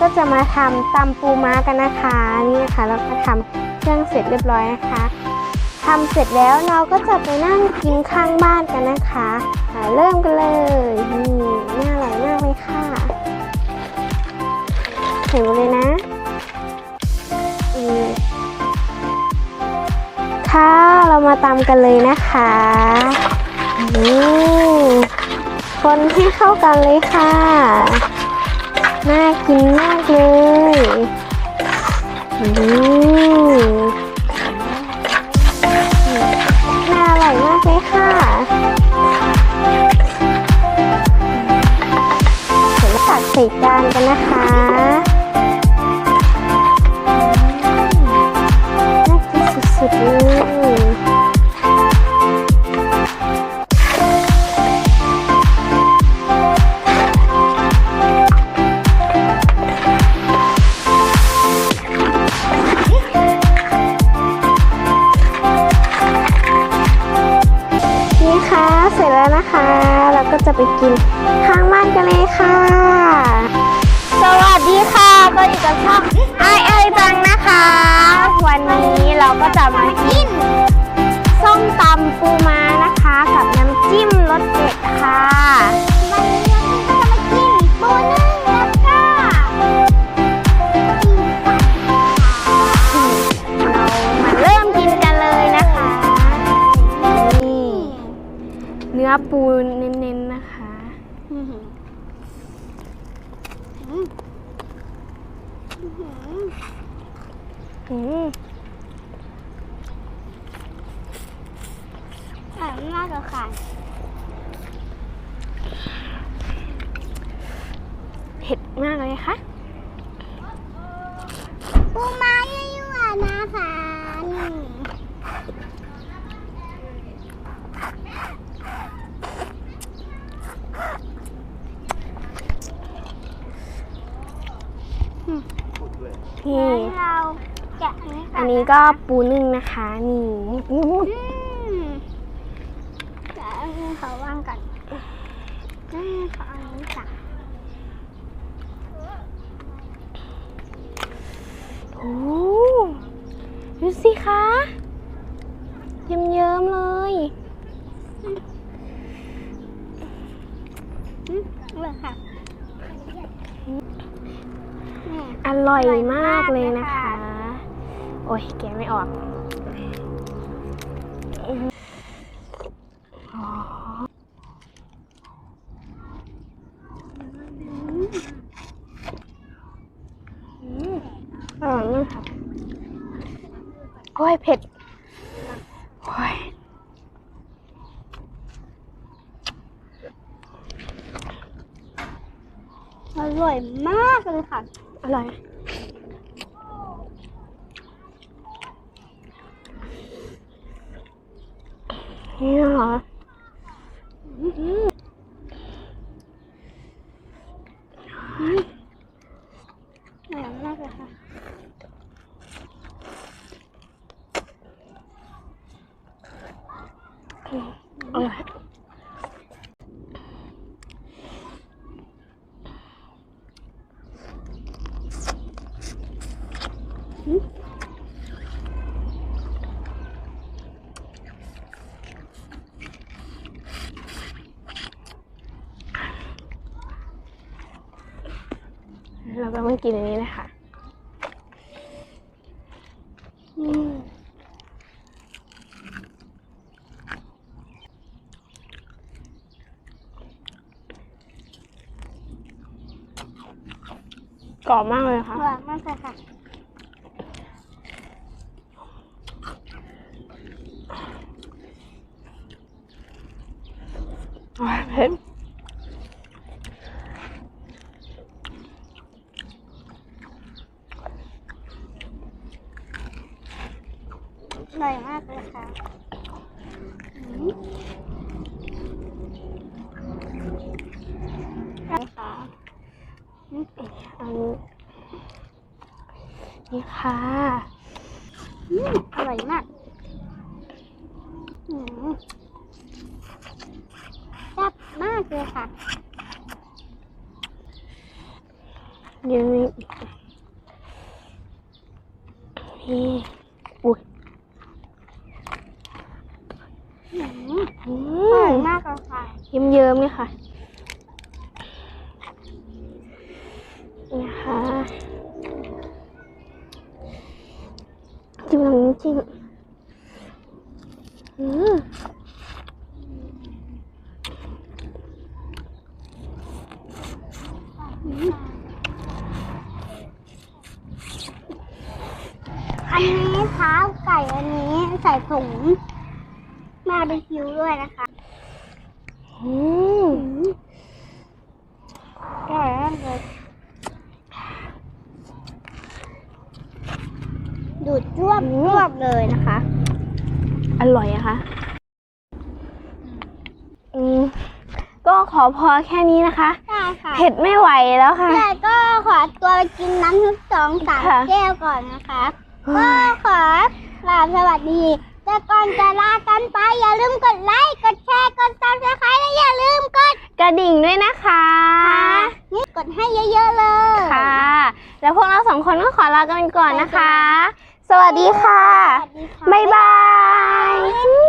ก็จะมาทำตำปูม้ากันนะคะนี่นะคะเราก็ทำเครื่องเสร็จเรียบร้อยนะคะทำเสร็จแล้วเราก็จะไปนั่งกินข้างบ้านกันนะคะเริ่มกันเลยนี่น่าอร่อยมากเลยค่ะใส่หมดเลยนะค่ะเรามาตำกันเลยนะคะอืมคนให้เข้ากันเลยค่ะ น่ากินมากเลยอืมน่าอร่อยมากเลยค่ะเดี๋ยวเราตักใส่จานกันนะคะ ก็จะไปกินข้างบ้านกันเลยค่ะ สวัสดีค่ะก็อยู่กับช่องไอไอจังนะคะ วันนี้เราก็จะมากินส้มตำปูม้านะคะ กับน้ำจิ้มรสเด็ดค่ะวันนี้เราก็จะมากินปูนึ่งแล้วก็เรามาเริ่มกินกันเลยนะคะนี่เนื้อปูเน้นๆนะคะ อืมอร่อยมากเลยค่ะเผ็ดมากเลยค่ะปูม้ายั่วๆนะคะนี่นี่งั้นเรา แกะอันนี้ก่อันนี้ก็ปูนึ่งนะคะนี่อืมเดี๋ยวอันนี้เขาวางก่อนอืมขออันนี้ก่อนโอ้ดูสิคะเยิ้มๆเลย อืมเลยค่ะนี่อร่อยอร่อยมามากกเลยเลยนะคะค่ะ โอ้ยแกไม่ออกอ๋ออืมอร่อยมากค่ะโอ้ยเผ็ดโอ้ยอร่อยมากเลยค่ะ อร่อย นี่เหรออืม อร่อยมาก เลยค่ะอร่อยเราก็มากินอันนี้นะคะอืมกรอบมากเลยอค่ะร่อยมากเลยค่ะโอ้ยเผ็ด ร่อยมากเลยค่ะอืมค่ะอันนี้นี่ค่ะอืมอร่อยมากอืมแซ่บมากเลยค่ะเดี๋ยวนี้นี่อุ้ย อืม อื อร่อ ม ยมากเลยค่ะยิ้มเยิ้มเลยค่ะนี่นะคะจิ้มน้ำจิ้มอืมอันนี้เท้าไก่อันนี้ใส่ถุงมาเป็นคิวด้วยนะคะ อืมอร่อยมากเลยดูดจ้วบจ้วบเลยนะคะ อร่อยอะคะอืมก็ขอพอแค่นี้นะคะได้ค่ะเผ็ดไม่ไหวแล้วค่ะ แต่ก็ขอตัวไปกินน้ำทุกสองสามค่ะ แก้วก่อนนะคะ ก็ขอกราบสวัสดี แต่ก่อนจะลากันไปอย่าลืมกดไลค์ กดแชร์ กดซับสไครต์และอย่าลืมกดกระดิ่งด้วยนะคะนี่กดให้เยอะๆเลยค่ะ แล้วพวกเราสองคนก็ขอลากันไปก่อนนะคะ สวัสดีค่ะ สวัสดีค่ะบ๊ายบาย